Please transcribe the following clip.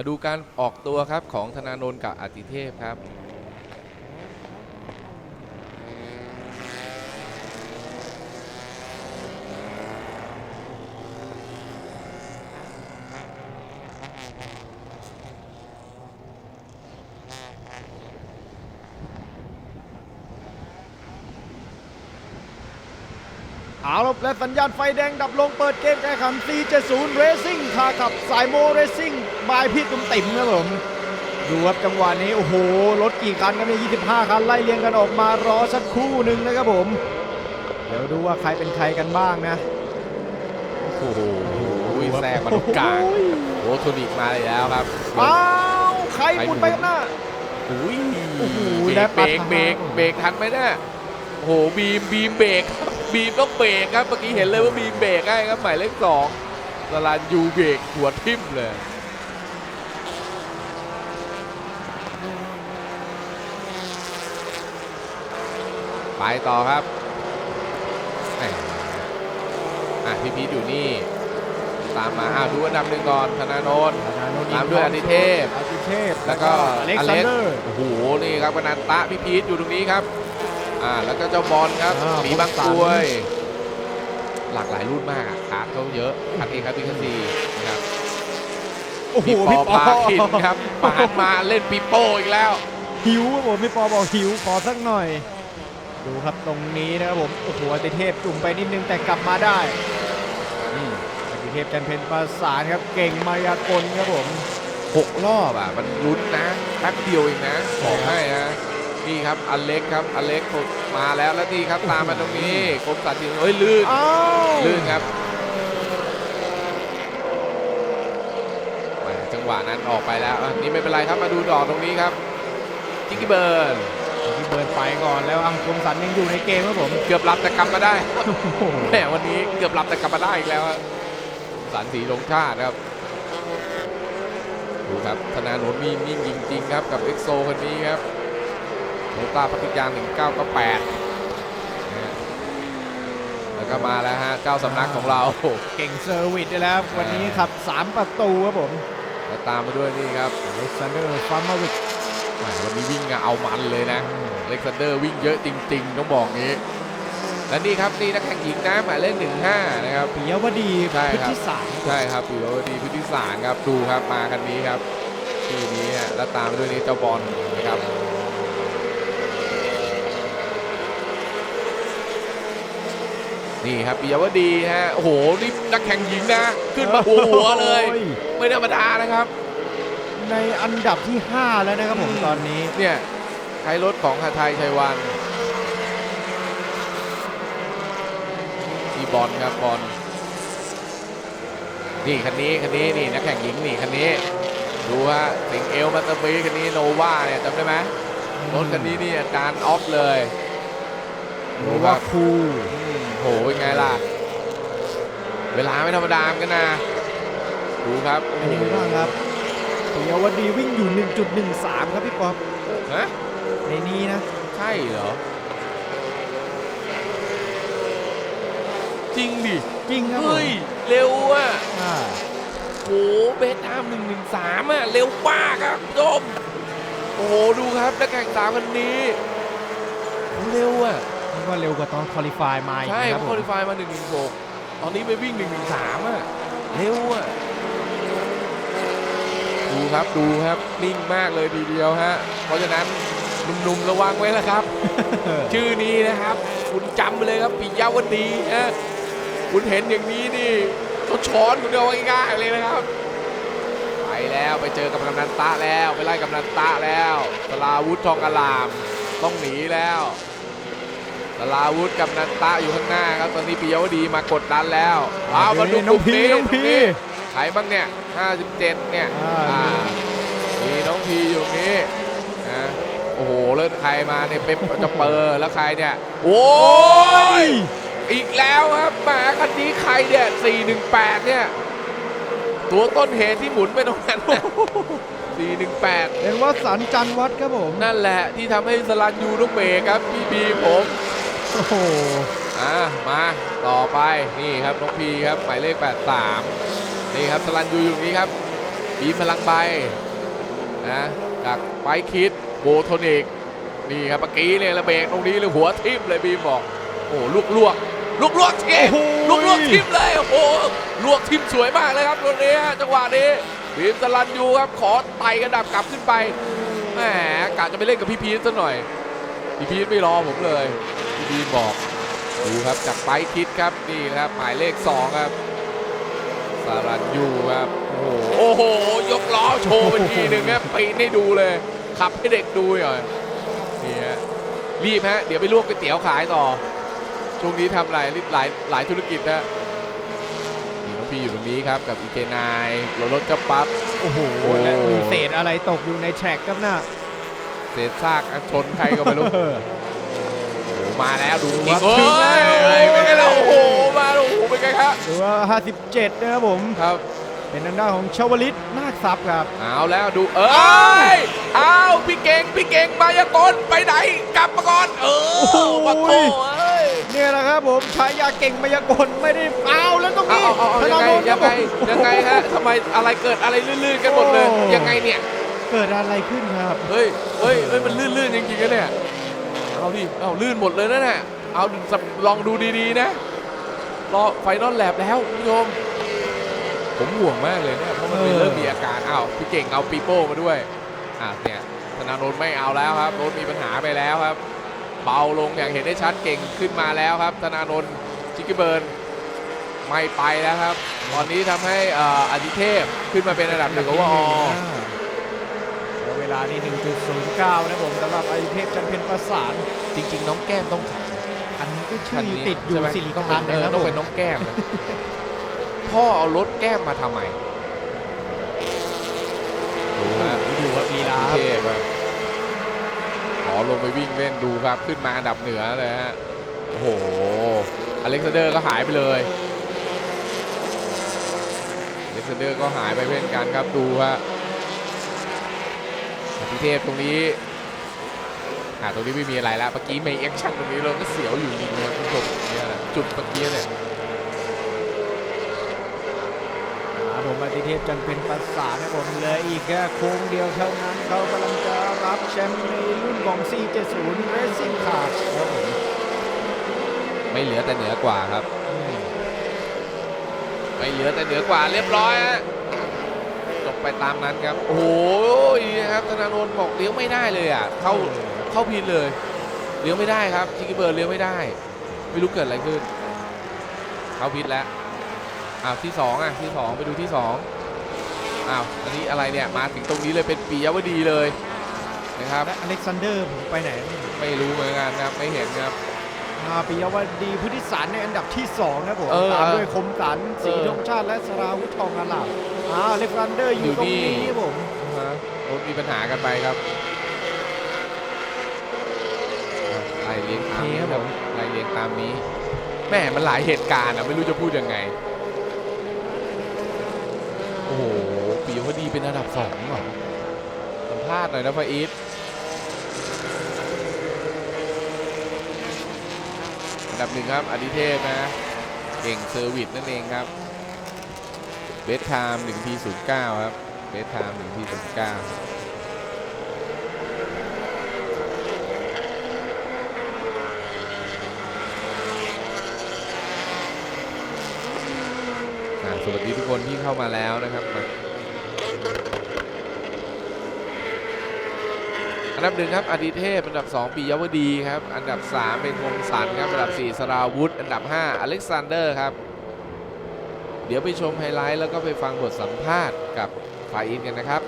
มาดูการออกตัวครับของธนาโนนกับอติเทพครับ เอาละและสัญญาณไฟแดงดับลงเปิดเกมการแข่งขัน 470 Racing คาขับสายโม Racing บายพี่ตุ้มติ่มครับผมดูครับจังหวะนี้โอ้โหรถกี่คันกันเนี่ย25 คันไล่เรียงกันออกมารอสักครู่หนึ่งนะครับผม เดี๋ยวดูว่าใครเป็นใครกันบ้างนะโอ้โหแซงมาตรงกลางโรโทนิกมาเลยแล้วครับอ้าวใครหมุนไปข้างหน้าอุ้ยโอ้โหเบรและกปัเบรดกเบรกทางเบรกทันไหมเนี่ยโอ้โหบีมบีมเบรกครับ บีมต้องเบรกครับเมื่อกี้เห็นเลยว่าบีมเบรกให้ครับหมายเลขสองสลานยูเบรกหัวทิ่มเลยไปต่อครับแหม่อะพี่พีทอยู่นี่ ตามมาอ้าวดูอันดับหนึ่งก่อนธนาโนนท์ตามด้วยอดิเทพอดิเทพ แล้วก็อเล็กอซานเล็กเดอร์ โอ้โห นี่ครับกนันตะพี่พีทอยู่ตรงนี้ครับ อ่าแล้วก็เจ้าบอลครับอ่ามีบางพงศกรล้วย หลากหลายรุ่นมากอะคาร์ดเขาเยอะคันเองครับพี่คันซีนะครับโอ้โหพี่ปอพี่ปอ พาคินครับปานมาเล่นปีโป้อีกแล้ว หิวครับผมพี่ปอบอกหิวขอสักหน่อย ดูครับตรงนี้นะครับผมโอ้โหอติเทพจุ่มไปนิดนึงแต่กลับมาได้อืมอติเทพจันเพนประสานครับเก่งมายากลครับผม หกรอบอะ มันลุ้นนะแป๊บเดียวเองนะบอกให้นะ นี่ครับอเล็กครับอเล็กมาแล้วแล้วนี่ครับตามมาตรงนี้กรมสัตว์ทีเอ้ยลื่นอ้าวลื่นครับแหม่จังหวะนั้นออกไปแล้วอะนี่ไม่เป็นไรครับมาดูดอกตรงนี้ครับจิกกี้เบิร์นพี่เบิร์นไปก่อนแล้วอังคมสันยังอยู่ในเกมครับผมเกือบหลับแต่กลับมาได้โอ้โหแหมวันนี้เกือบหลับแต่กลับมาได้อีกแล้วอะสันสีลงชาติครับดูครับธนาโนนมีนิ่งจริงๆครับกับเอ็กโซคนนี้ครับ โนต้าพัทยา1998นะฮะแล้วก็มาแล้วฮะเจ้าสำนักของเรา เก่งเซอร์วิสได้แล้ว วันนี้ขับ 3 ประตูครับผม แล้วตามมาด้วยนี่ครับอเล็กซานเดอร์ฟาร์มาวิกแหมวันนี้วิ่งเอามันเลยนะอเล็กซานเดอร์วิ่งเยอะจริง ๆ ต้องบอกงี้และนี่ครับนี่นักแข่งหญิงนะหมายเลข15นะครับปิยวดีใช่พุทครับธิสารใช่ครับอยู่ดีพุทธิสารครับดูครับมาคันนี้ครับที่นี้ฮะแล้วตามด้วยนี่เจ้าบอลนะครับ นี่ครับปิยวดีฮะ โอ้โห นี่นักแข่งหญิงนะ ขึ้นมาหัวหัวๆเลย โอ้ไม่ธรรมดานะครับ ในอันดับที่ 5 แล้วนะครับผมตอนนี้ เนี่ยใช้รถของหาไทยชัยวันนี่บอลครับบอลนี่คันนี้คันนี้นี่นักแข่งหญิงนี่คันนี้ ดูฮะสิงเอลมาตอร์บีคันนี้โนวาเนี่ยจำได้ไหมรถคันนี้นี่อาจารย์ออฟเลย หรือว่าครูอืม โหเป็นไงล่ะ เวลาไม่ธรรมดาเหมือนกันนะ ดูครับเป็นยังไงบ้างครับปิยวดีวิ่งอยู่ 1.13 ครับพี่ป๊อปฮะในนี้นะ ใช่เหรอ จริงดิจริงครับผมเฮ้ย เร็วอะอ่าโหเบสตามหนึ่งหนึ่งสามอะ เร็วมากครับผู้ชมโอ้โหดูครับนักแข่งสามคันนี้ เร็วอะ นี่ก็เร็วกว่าตอนคอลิฟายมาอีกใช่นะคเขารับผคอมลิฟายมา1 1 6ตอนนี้ไปวิ่ง 1 1 3อะเร็วอะดูครับดูครับนิ่งมากเลยทีเดียวฮะเพราะฉะนั้นหนุ่มๆระวังไว้นะครับ ชื่อนี้นะครับ คุณจำไปเลยครับปิยาวดีฮะคุณเห็นอย่างนี้นี่เขาช้อนคุณเอาง่ายๆเลยนะครับ ไปแล้วไปเจอกับกำนันตะแล้ว ไปไล่กำนันตะแล้วสลาวุธทองอลาม ต้องหนีแล้ว สลาวุธกำนันตะอยู่ข้างหน้าครับตอนนี้ปิยวดีมากดดันแล้วเอามาดูน้องพีกลุ่มน้องพีนี้ใครบ้างเนี่ย 57 เนี่ยอ่าอ่ามีน้องพีอยู่ตรงนี้นะโอ้โหเลิศใครมาเนี่ยเป็นจะเปอร์แล้วใครเนี่ย โอ้ย อีกแล้วครับแหมาคันนี้ใครเนี่ย 418 เนี่ย ตัวต้นเหตุที่หมุนไปตรงนั้นน่ะ418เห็นว่าสันจันทร์วัดครับผม นั่นแหละที่ทำให้สลันยูต้องเบรกครับ พี่บีผม โอ้โหอ่ามาต่อไปนี่ครับน้องพีครับหมายเลข 83 นี่ครับสลันยูอยู่ตรงนี้ครับบีมพลังใบนะจากไปคิดโบโทนิกนี่ครับเมื่อกี้เนี่ยระเบรกตรงนี้เลยหัวทิ่มเลยบีมบอกโอ้ลูกลวกลูกลวกทิ่มโอ้โหลูกลวกทิ่มเลยโอ้โหลวกทิ่มสวยมากเลยครับตรงนี้ฮะจังหวะนี้บีมสลันยูครับขอไต่กระดับกลับขึ้นไปแหมกะจะไปเล่นกับพี่พีทซะหน่อยพี่พีทไม่รอผมเลยพี่พี ทบอกดูครับจากไปคิดครับนี่นะครับหมายเลขสองครับสารันยูครับโอ้โหโอ้โห ยกล้อโชว์เป็นทีหนึ่งครับปีนให้ดูเลย ขับให้เด็กดูหน่อยนี่ฮะรีบฮะ เดี๋ยวไปลวกก๋วยเตี๋ยวขายต่อ ช่วงนี้ทำหลายหลายหลายธุรกิจนะนี่น้องพี่อยู่ตรงนี้ครับกับอีเจนายรถรถกระปั๊บโอ้โหและมีเศษอะไรตกอยู่ในแทร็กครับน่ะเศษซากชนใครก็ไม่รู้เออโอ้โห มาแล้วดูครักิ๊บกเอ้ยถึงแล้วเอ้ยเป็นไงล่ะโอ้โหมาแล้วโอ้โหเป็นไงครับหรือว่า 57 นะครับผม ครับเป็นทางด้านของชาวลิตนาคทรัพย์ครับ เอาแล้วดูเอ้ยเอาพี่เก่งพี่เก่งมายากลไปไหนกลับมาก่อนเอโอ้โหอวัดโตเอ้ยเนี่ยแหละครับผมฉายาเก่งมายากลไม่ได้เอาแล้วตรงเอานี้เอาเอาธยังนาไงโนนคยัรับงไงผมยังไงฮะทำไมอะไรเกิดอะไรลื่นๆกันหมดเลยโอ้ยังไงเนี่ยเกิดอะไรขึ้นครับ เฮ้ยเฮ้ยเฮ้ยมันลื่นๆจริงๆนะเนี่ย เอาดิ เอาลื่นหมดเลยนะเนี่ยเอาลองดูดีๆนะรอไฟนอลแลบแล้วคุณผู้ชมผมห่วงมากเลยเนี่ยเพราะมันเเริ่มมีอาการอ้าวพี่เก่งเอาปีโป้มาด้วยอะเนี่ยธนาโนนไม่เอาแล้วครับรถมีปัญหาไปแล้วครับ เบาลงอย่างเห็นได้ชัดเก่งขึ้นมาแล้วครับ ธนาโนนจิกกี้เบิร์นไม่ไปแล้วครับ ตอนนี้ทำให้อ่ออดิเทพขึ้นมาเป็นอันดับหนึ่งของวอแล้วเวลานี่ 1.09 นะผมสำหรับไอเทพจันเพนประสาน จริง ๆ น้องแก้มต้องขับอันนี้ก็ชื่คันอนี้ติดอยู่ใช่ไหมสิริต้องพัเป็นนธ์เอนะอครับต้องผมเป็นน้องแก้มนะพ่อเอารถแก้มมาทำไมดูฮะดูว่าลีลาครับเทพครับขอลงไปวิ่งเล่นดูครับขึ้นมาอันดับเหนือเลยฮะโอ้โหอเล็กซานเดอร์ก็หายไปเลยอเล็กซานเดอร์ก็หายไปเช่นกันครับดูฮะ พิเทพตรงนี้อ่าตรงนี้ไม่มีอะไรแล้วเมื่อกี้ไม่แอคชั่นตรงนี้เราก็เสียวอยู่จริงๆนะคุณผู้ชมเนี่ยนะจุดเมื่อกี้เนี่ยครับผมอติเทพจันเป็นประสานนะผมเหลยอีกแค่โค้งเดียวเท่านั้นเขากำลังจะรับแชมป์ในรุ่นของ 470 Racing Car ครับผมไม่เหลือแต่เหนือกว่าครับ ไม่เหลือแต่เหนือกว่าเรียบร้อยฮะจบ ไปตามนั้นครับ โอ้โหครับธนาโนนบอกเลี้ยวไม่ได้เลยอะ เข้าเข้าพินเลยเลี้ยวไม่ได้ครับชิคกี้เบิร์ดเลี้ยวไม่ได้ ไม่รู้เกิดอะไรขึ้น เข้าพินแล้วอ้าวที่สองอะที่สองไปดูที่สองอ้าวอันนี้อะไรเนี่ยมาถึงตรงนี้เลยเป็นปียวดีเลยนะครับและอเล็กซานเดอร์ผมไปไหนไม่รู้เหมือนกันครับไม่เห็นครับมาปิยวดีพุทธิสารในอันดับที่2นะผมเออตามด้วยคมสันสีเออธงชาติและสราวุธทองอาลาม อ่าอเล็กซานเดอร์ออยู่ยู่ตรงนี่นี้ครับผมฮะรถมีปัญหากันไปครับไล่เลี้ยงตามนี้ครับไล่เลี้ยงตามนี้แม่มันหลายเหตุการณ์อะไม่รู้จะพูดยังไง โอ้โหปีวดีเป็นอันดับสองเหรอสัมภาษณ์หน่อยนะฟาอีทอันดับหนึ่งครับอดิเทพนะ เก่งเซอร์วิสนั่นเองครับ เบสไทม์1ที09 ครับ เบสไทม์1ที09อ่าสวัสดีทุกคนที่เข้ามาแล้วนะครับอันดับหนึ่งครับอดิเทพ อันดับ 2ปียวดีครับ อันดับ 3 เป็นคมสันครับ อันดับ 4สราวุธ อันดับ 5 อเล็กซานเดอร์ครับ เดี๋ยวไปชมไฮไลท์แล้วก็ไปฟังบทสัมภาษณ์กับฝ่ายอินกันนะครับ